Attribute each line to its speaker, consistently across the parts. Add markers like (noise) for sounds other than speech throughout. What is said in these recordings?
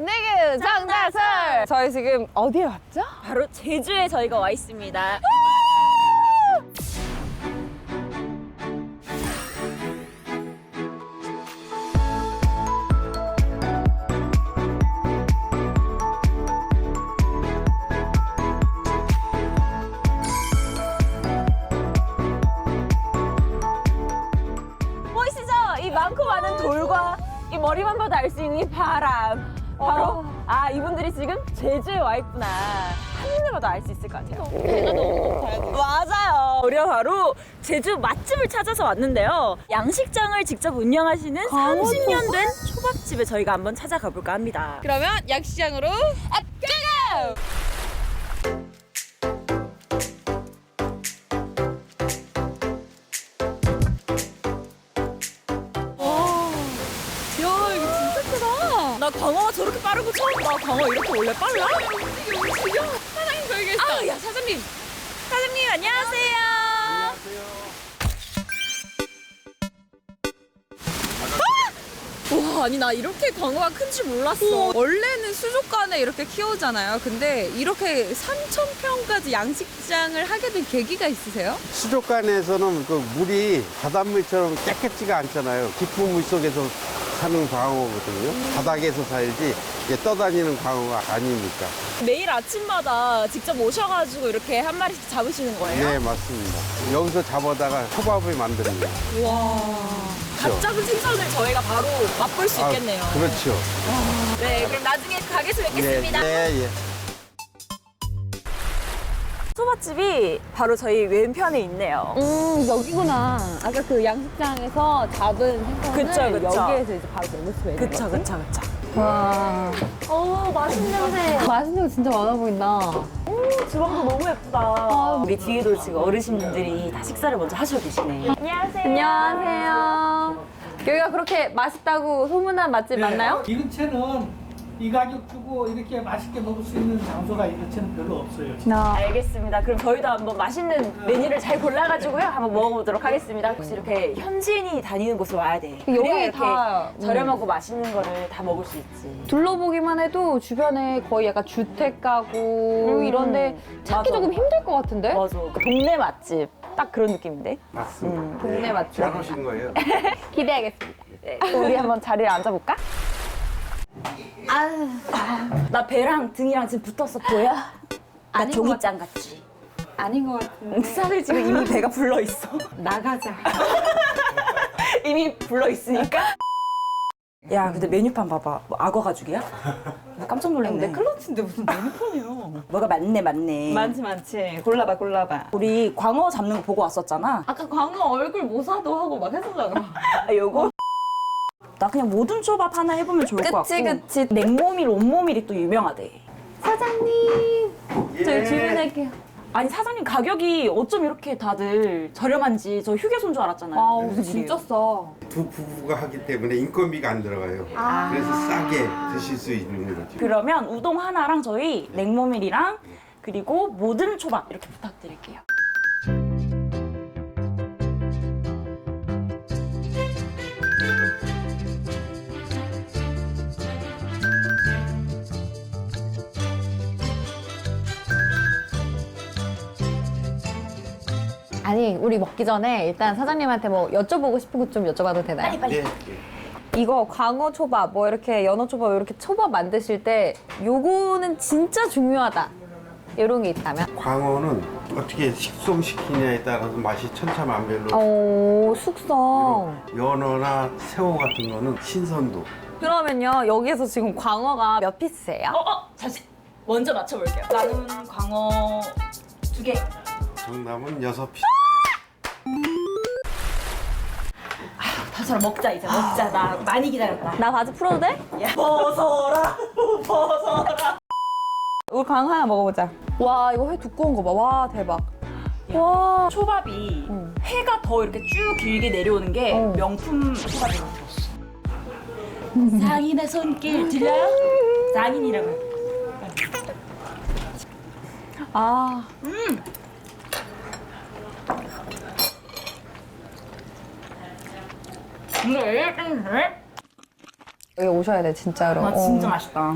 Speaker 1: 내그 정다설. 저희 지금 어디에 왔죠?
Speaker 2: 바로 제주에 저희가 와 있습니다. 보이시죠? 이 많고 많은 돌과 이 머리만 봐도 알 수 있는 이 바람. 바로 아 이분들이 지금 제주에 와 있구나. 한눈에 봐도 알 수 있을 것 같아요. 배가 너무 고파요. 맞아요. 우리가 바로 제주 맛집을 찾아서 왔는데요. 양식장을 직접 운영하시는 30년 된 초밥집에 저희가 한번 찾아가 볼까 합니다.
Speaker 1: 그러면 양시장으로 고! 야
Speaker 2: 빠르고 처음 봐. 광어 이렇게 원래 빨라?
Speaker 1: 움직여. 사장님 계시다.
Speaker 2: 아, 야 사장님. 사장님 안녕하세요.
Speaker 1: 와 아니 나 이렇게 광어가 큰 줄 몰랐어. 원래는 수족관에 이렇게 키우잖아요. 근데 이렇게 3천 평까지 양식장을 하게 된 계기가 있으세요?
Speaker 3: 수족관에서는 그 물이 바닷물처럼 깨끗지가 않잖아요. 깊은 물 속에서 사는 광어거든요. 바닥에서 살지 이게 떠다니는 광어가 아니니까.
Speaker 2: 매일 아침마다 직접 오셔가지고 이렇게 한 마리씩 잡으시는 거예요?
Speaker 3: 네, 맞습니다. 여기서 잡아다가 초밥을 만드는 거예요.
Speaker 2: 와. 갓 잡은 생선을 저희가 바로 맛볼 수
Speaker 3: 아,
Speaker 2: 있겠네요.
Speaker 3: 그렇죠.
Speaker 2: 네, 그럼 나중에 가게에서 뵙겠습니다.
Speaker 3: 네, 예.
Speaker 2: 소맛집이 바로 저희 왼편에 있네요.
Speaker 4: 음 여기구나. 아까 그 양식장에서 잡은 생선을
Speaker 2: 그쵸, 그쵸.
Speaker 4: 여기에서 이제 바로 먹을 수 있는
Speaker 2: 그쵸,
Speaker 4: 거지?
Speaker 2: 그쵸, 그쵸.
Speaker 4: 와.
Speaker 2: 어, 맛있는 냄새.
Speaker 4: 맛있는 거 진짜 많아 보인다.
Speaker 2: 주방도 너무 예쁘다. 우리 뒤에도 지금 어르신분들이 다 식사를 먼저 하시고 계시네. 안녕하세요.
Speaker 4: 안녕하세요. 여기가 그렇게 맛있다고 소문난 맛집 맞나요?
Speaker 5: 이 근처는 이 가격 주고 이렇게 맛있게 먹을 수 있는 장소가 이 근처는 별로 없어요.
Speaker 2: 알겠습니다. 그럼 저희도 한번 맛있는 메뉴를 잘 골라가지고요. 한번 먹어보도록 하겠습니다. 혹시 이렇게 현지인이 다니는 곳을 와야 돼.
Speaker 4: 여기
Speaker 2: 그래야 이렇게
Speaker 4: 다, 음.
Speaker 2: 저렴하고 맛있는 거를 다 먹을 수 있지.
Speaker 4: 둘러보기만 해도 주변에 거의 약간 주택 가구
Speaker 2: 음.
Speaker 4: 이런데 찾기
Speaker 2: 맞아.
Speaker 4: 조금 힘들 것 같은데?
Speaker 2: 맞아. 그 동네 맛집. 딱 그런 느낌인데.
Speaker 3: 맞습니다.
Speaker 2: 음.
Speaker 4: 동네 맛집.
Speaker 3: 잘 오신 거예요. (laughs)
Speaker 4: 기대하겠습니다.
Speaker 2: 네, 우리 한번 자리에 앉아볼까? 아유, 나 배랑 등이랑 지금 붙었어 보여? 나
Speaker 4: 아닌 것
Speaker 2: 종이장 같지?
Speaker 4: 아닌 것 같은데.
Speaker 2: 사실 지금 이미 (laughs) 배가 불러 있어.
Speaker 4: 나가자. (laughs)
Speaker 2: 이미 불러 있으니까. 야, 근데 메뉴판 봐봐. 뭐 악어 가죽이야? 나 깜짝 놀랐네.
Speaker 1: 클러치인데 무슨 메뉴판이야?
Speaker 2: 뭐가 많네, 많네.
Speaker 1: 많지 많지. 골라봐 골라봐.
Speaker 2: 우리 광어 잡는 거 보고 왔었잖아.
Speaker 4: 아까 광어 얼굴 모사도 하고 막 했었잖아.
Speaker 2: 아, 요거? 나 그냥 모든 초밥 하나 해보면 좋을 것 같고.
Speaker 4: 그치, 그치.
Speaker 2: 냉모밀, 온모밀이 또 유명하대.
Speaker 4: 사장님.
Speaker 3: 예.
Speaker 4: 저희 주문할게요.
Speaker 2: 아니 사장님 가격이 어쩜 이렇게 다들 저렴한지 저 휴게소인 줄 알았잖아요.
Speaker 4: 아우
Speaker 2: 무슨
Speaker 4: 진짜? 싸.
Speaker 3: 두 부부가 하기 때문에 인건비가 안 들어가요. 그래서 싸게 드실 수 있는 거죠.
Speaker 2: 그러면 우동 하나랑 저희 냉모밀이랑 그리고 모든 초밥 이렇게 부탁드릴게요.
Speaker 4: 아니 우리 먹기 전에 일단 사장님한테 뭐 여쭤보고 싶은 것좀 여쭤봐도 되나요?
Speaker 3: 예, 예.
Speaker 4: 이거 광어 초밥 뭐 이렇게 연어 초밥 이렇게 초밥 만드실 때 요거는 진짜 중요하다 이런 게 있다면?
Speaker 3: 광어는 어떻게 식성시키냐에 따라서 맛이 천차만별로
Speaker 4: 오 숙성
Speaker 3: 연어나 새우 같은 거는 신선도
Speaker 4: 그러면요 여기에서 지금 광어가 몇 피스예요?
Speaker 2: 어, 어, 잠시 먼저 맞춰볼게요. 나는 광어 두 개.
Speaker 3: 정답은 여섯 피
Speaker 2: 다처럼 먹자 이제 먹자. 나 많이 기다렸다.
Speaker 4: 나 바지 풀어도 돼?
Speaker 2: 야, 벗어라, (laughs) 벗어라.
Speaker 4: 우리 광어 하나 먹어보자 와 이거 회 두꺼운 거 봐 와 대박 와
Speaker 2: 초밥이
Speaker 4: 응.
Speaker 2: 회가 더 이렇게 쭉 길게 내려오는 게
Speaker 4: 어.
Speaker 2: 명품 초밥이라고 들었어. 상인의 손길 들려요? 상인이라고.
Speaker 4: 아.
Speaker 2: 음,
Speaker 4: 여기 오셔야 돼 진짜로.
Speaker 2: 아 진짜
Speaker 4: 어.
Speaker 2: 맛있다.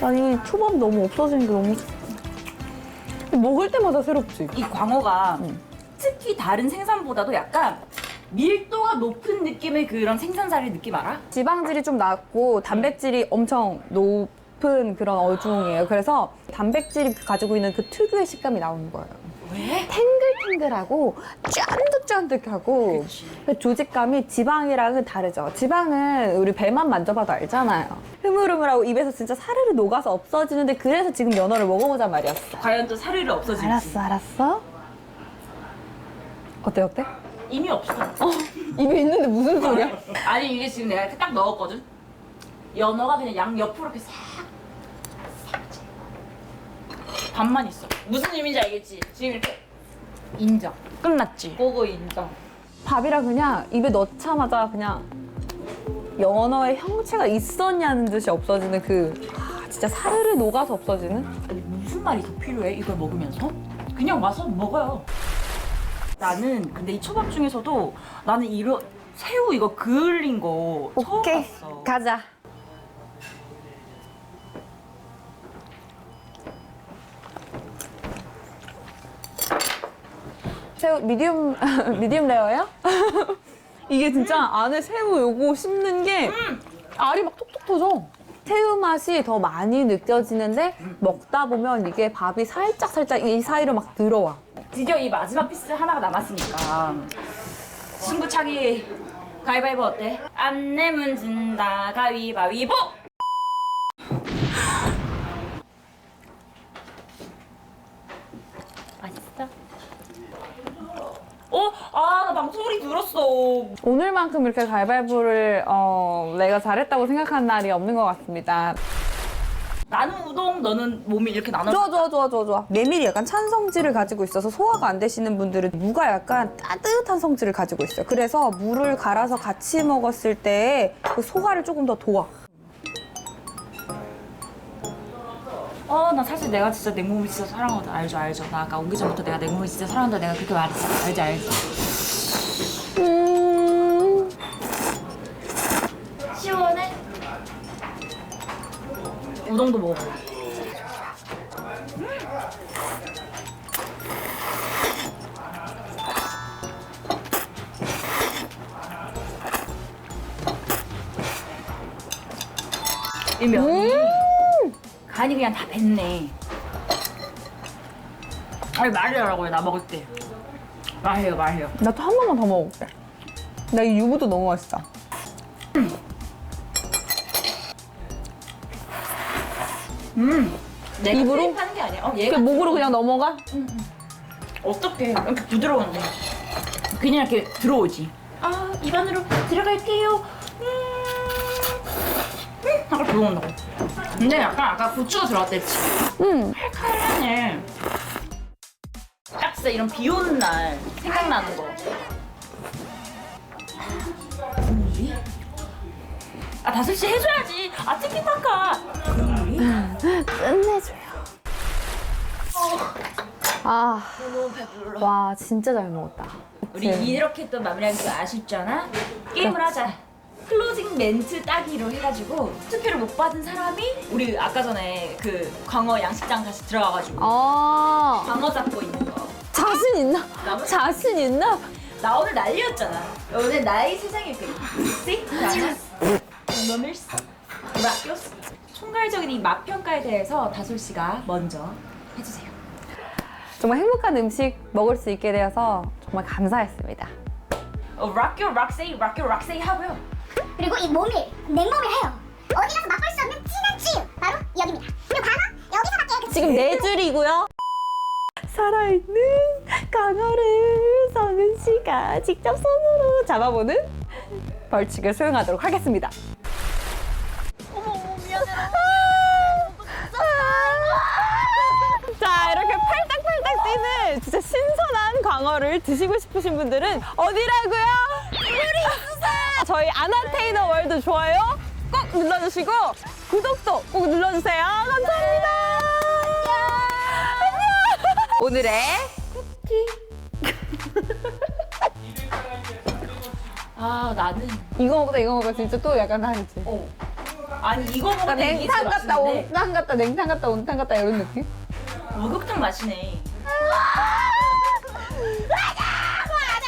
Speaker 4: 아니 초밥 너무 없어지는 게 너무 먹을 때마다 새롭지.
Speaker 2: 이 광어가 특히 다른 생선보다도 약간 밀도가 높은 느낌의 그런 생선살이 느낌 알아?
Speaker 4: 지방질이 좀 낮고 단백질이 엄청 높은 그런 어종이에요. 그래서 단백질이 가지고 있는 그 특유의 식감이 나오는 거예요.
Speaker 2: 왜?
Speaker 4: 탱글탱글하고 쫀득쫀득하고 그 조직감이 지방이랑은 다르죠. 지방은 우리 배만 만져봐도 알잖아요. 흐물흐물하고 입에서 진짜 사르르 녹아서 없어지는데 그래서 지금 연어를 먹어보자 말이었어.
Speaker 2: 과연 또 사르르 없어질지.
Speaker 4: 알았어, 알았어. 어때, 어때?
Speaker 2: 이미 없어.
Speaker 4: 입에 있는데 무슨 소리야?
Speaker 2: 아니 이게 지금 내가 이렇게 딱 넣었거든. 연어가 그냥 양 옆으로 이렇게 싹, 싹 반만 있어. 무슨 의미인지 알겠지? 지금 이렇게 인정. 끝났지. 보고 인정.
Speaker 4: 밥이랑 그냥 입에 넣자마자 그냥 연어의 형체가 있었냐는 듯이 없어지는 그 아, 진짜 사르르 녹아서 없어지는
Speaker 2: 아니, 무슨 말이 더 필요해? 이걸 먹으면서? 그냥 와서 먹어요. 나는 근데 이 초밥 중에서도 나는 이런 새우 이거 그을린 거 처음 봤어.
Speaker 4: 가자 새우 미디움 (laughs) 미디움 레어예요? (laughs) 이게 진짜 안에 새우 요거 씹는 게 알이 막 톡톡 터져. 새우 맛이 더 많이 느껴지는데 먹다 보면 이게 밥이 살짝 살짝 이 사이로 막 들어와.
Speaker 2: 드디어 이 마지막 피스 하나가 남았으니까 승부차기 가위바위보 어때? 안 내면 진다 가위바위보! 어? 아.
Speaker 4: 오늘만큼 이렇게 가위바위보를 어, 내가 잘했다고 생각하는 날이 없는 것 같습니다.
Speaker 2: 나는 우동, 너는 몸이 이렇게 나눠.
Speaker 4: 좋아 좋아 좋아 좋아 좋아 메밀이 약간 찬 성질을 가지고 있어서 소화가 안 되시는 분들은 무가 약간 따뜻한 성질을 가지고 있어요 그래서 물을 갈아서 같이 먹었을 때 그 소화를 조금 더 도와
Speaker 2: 어, 나 사실 내가 진짜 냉모밀 진짜 사랑하다. 알죠, 알죠. 나 아까 오기 전부터 내가 냉모밀 진짜 사랑한다. 내가 그렇게 말했어. 알지, 알지. 우동도 먹어. 이 면이 간이 그냥 다 뱄네. 아니 말이라고요 나 먹을 때. 말해요 말해요.
Speaker 4: 나 또 한 번만 더 먹어볼게 나 이 유부도 너무 맛있 어
Speaker 2: 내가
Speaker 4: 입으로?
Speaker 2: 투입하는 게 아니야. 어,
Speaker 4: 그
Speaker 2: 얘가
Speaker 4: 목으로 그냥 넘어가?
Speaker 2: 어떻게 이렇게 부드러운데? 그냥 이렇게 들어오지. 아 입안으로 들어갈게요. 음, 음, 아까 들어온다고. 근데 약간 아까 고추가 들어갔댔지
Speaker 4: 응.
Speaker 2: 칼칼하네. 딱 진짜 이런 비 오는 날 생각나는 거? 아 다슬 씨 해줘야지. 아 국물이?
Speaker 4: 끝내줘요 아,
Speaker 2: 너무 배불러
Speaker 4: 와 진짜 잘 먹었다
Speaker 2: 우리
Speaker 4: 그치?
Speaker 2: 이렇게 또 마무리하기 좀 아쉽잖아? 게임을 하자. 클로징 멘트 따기로 해가지고 투표를 못 받은 사람이 우리 아까 전에 그 광어 양식장 다시 들어가가지고
Speaker 4: 아
Speaker 2: 광어 잡고 있는 거.
Speaker 4: 자신 있나?
Speaker 2: 나무-
Speaker 4: 자신 있나?
Speaker 2: 나 오늘 난리였잖아. 오늘 나의 세상의 베이. 씨? 너밀 라 총괄적인 이 맛 평가에 대해서 다솔 씨가 먼저 해주세요.
Speaker 4: 정말 행복한 음식 먹을 수 있게 되어서 정말 감사했습니다.
Speaker 2: 어, 락요 락세이 락요 락세이 하고요.
Speaker 6: 그리고 이 모밀, 냉모밀해요. 어디 가서 맛볼 수 없는 진한 치유, 바로 여기입니다. 그리고 광어 여기서밖에 그
Speaker 4: 지금 네 줄이고요. 살아있는 강어를 성은 씨가 직접 손으로 잡아보는 벌칙을 수행하도록 하겠습니다. 진짜 신선한 광어를 드시고 싶으신 분들은 어디라고요? 우리!
Speaker 2: 저희 아나테이너 월드 좋아요 꼭 눌러주시고 구독도 꼭 눌러주세요. 감사합니다. 안녕.
Speaker 1: 오늘의
Speaker 2: 아 나는
Speaker 4: 이거 먹다 이거 먹다 진짜 또 약간 다르지.
Speaker 2: 아니 이거 먹으면
Speaker 4: 냉탕 같다 온탕 같다 냉탕 같다 온탕 같다 이런 느낌?
Speaker 2: 목욕탕 맛이네.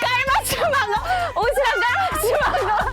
Speaker 2: 깔맞춤한 거 옷이랑 깔맞춤한 거